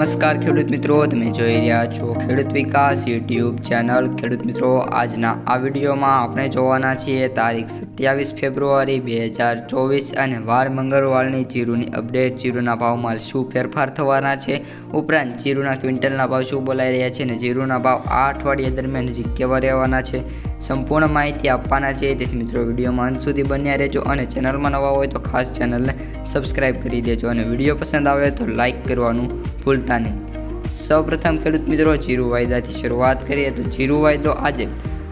નમસ્કાર ખેડૂત મિત્રો, તમે જોઈ રહ્યા છો ખેડૂત વિકાસ યુટ્યુબ ચેનલ. ખેડૂત મિત્રો, આજના આ વિડીયોમાં આપણે જોવાના છીએ તારીખ સત્યાવીસ ફેબ્રુઆરી બે હજાર ચોવીસ અને વાર મંગળવારની જીરુની અપડેટ. જીરુના ભાવમાં શું ફેરફાર થવાના છે? ઉપરાંત જીરુના ક્વિન્ટલના ભાવ શું બોલાઈ રહ્યા છે અને જીરુના ભાવ આ અઠવાડિયા દરમિયાન હજી કેવા રહેવાના છે? સંપૂર્ણ માહિતી આપવાના છે. તેથી મિત્રો, વિડીયોમાં અંત સુધી બન્યા રહેજો અને ચેનલમાં નવા હોય તો ખાસ ચેનલને સબસ્ક્રાઈબ કરી દેજો અને વીડિયો પસંદ આવે તો લાઇક કરવાનું ભૂલતા નહીં. સૌપ્રથમ ખેડૂત મિત્રો જીરુ વાયદાથી શરૂઆત કરીએ તો જીરુ વાયદો આજે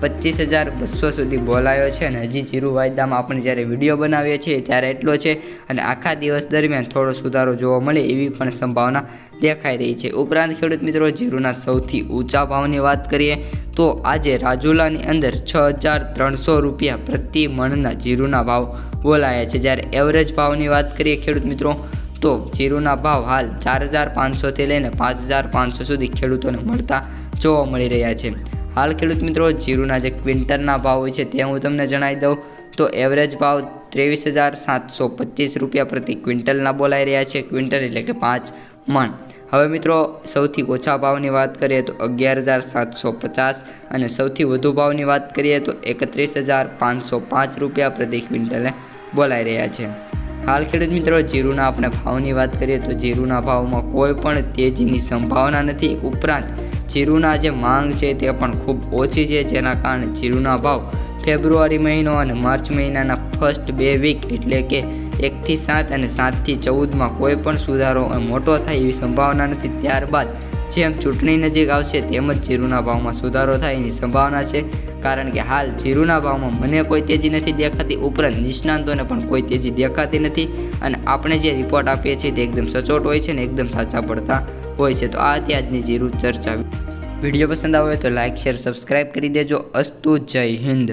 પચીસ હજાર બસો સુધી બોલાયો છે અને હજી જીરુ વાયદામાં આપણે જ્યારે વીડિયો બનાવીએ છીએ ત્યારે એટલો છે અને આખા દિવસ દરમિયાન થોડો સુધારો જોવા મળે એવી પણ સંભાવના દેખાઈ રહી છે. ઉપરાંત ખેડૂત મિત્રો, જીરુના સૌથી ઊંચા ભાવની વાત કરીએ તો આજે રાજુલાની અંદર છ હજાર ત્રણસો રૂપિયા પ્રતિ મણના જીરુના ભાવ બોલાયા છે. જ્યારે એવરેજ ભાવની વાત કરીએ ખેડૂત મિત્રો તો જીરુના ભાવ હાલ ચાર હજાર પાંચસોથી લઈને પાંચ હજાર પાંચસો સુધી ખેડૂતોને મળતા જોવા મળી રહ્યા છે. હાલ ખેડૂત મિત્રો જીરુના જે ક્વિન્ટલના ભાવ હોય છે તે હું તમને જણાવી દઉં તો એવરેજ ભાવ ત્રેવીસ હજાર સાતસો પચીસ રૂપિયા પ્રતિ ક્વિન્ટલના બોલાઈ રહ્યા છે. ક્વિન્ટલ એટલે કે પાંચ મણ. હવે મિત્રો સૌથી ઓછા ભાવની વાત કરીએ તો અગિયાર હજાર સાતસો પચાસ અને સૌથી વધુ ભાવની વાત કરીએ તો એકત્રીસ હજાર પાંચસો પાંચ રૂપિયા પ્રતિ ક્વિન્ટલે બોલાઈ રહ્યા છે. હાલ ખેડૂત મિત્રો, જીરુના આપણે ભાવની વાત કરીએ તો જીરુના ભાવમાં કોઈ પણ તેજીની સંભાવના નથી. ઉપરાંત જીરુના જે માંગ છે તે પણ ખૂબ ઓછી છે, જેના કારણે જીરુના ભાવ ફેબ્રુઆરી મહિનો અને માર્ચ મહિનાના ફર્સ્ટ બે વીક એટલે કે એકથી સાત અને સાતથી ચૌદમાં કોઈ પણ સુધારો મોટો થાય એવી સંભાવના નથી. ત્યારબાદ જેમ ચૂંટણી નજીક આવશે તેમ જ જીરુના ભાવમાં સુધારો થાય એની સંભાવના છે. કારણ કે હાલ જીરુના ભાવમાં મને કોઈ તેજી નથી દેખાતી, ઉપરાંત નિષ્ણાંતોને પણ કોઈ તેજી દેખાતી નથી. અને આપણે જે રિપોર્ટ આપીએ છીએ તે એકદમ સચોટ હોય છે ને એકદમ સાચા પડતા હોય છે. તો આ હતી આજની જીરુ ચર્ચા. વીડિયો પસંદ આવે તો લાઇક શેર સબસ્ક્રાઈબ કરી દેજો. અસ્તુ જય હિન્દ.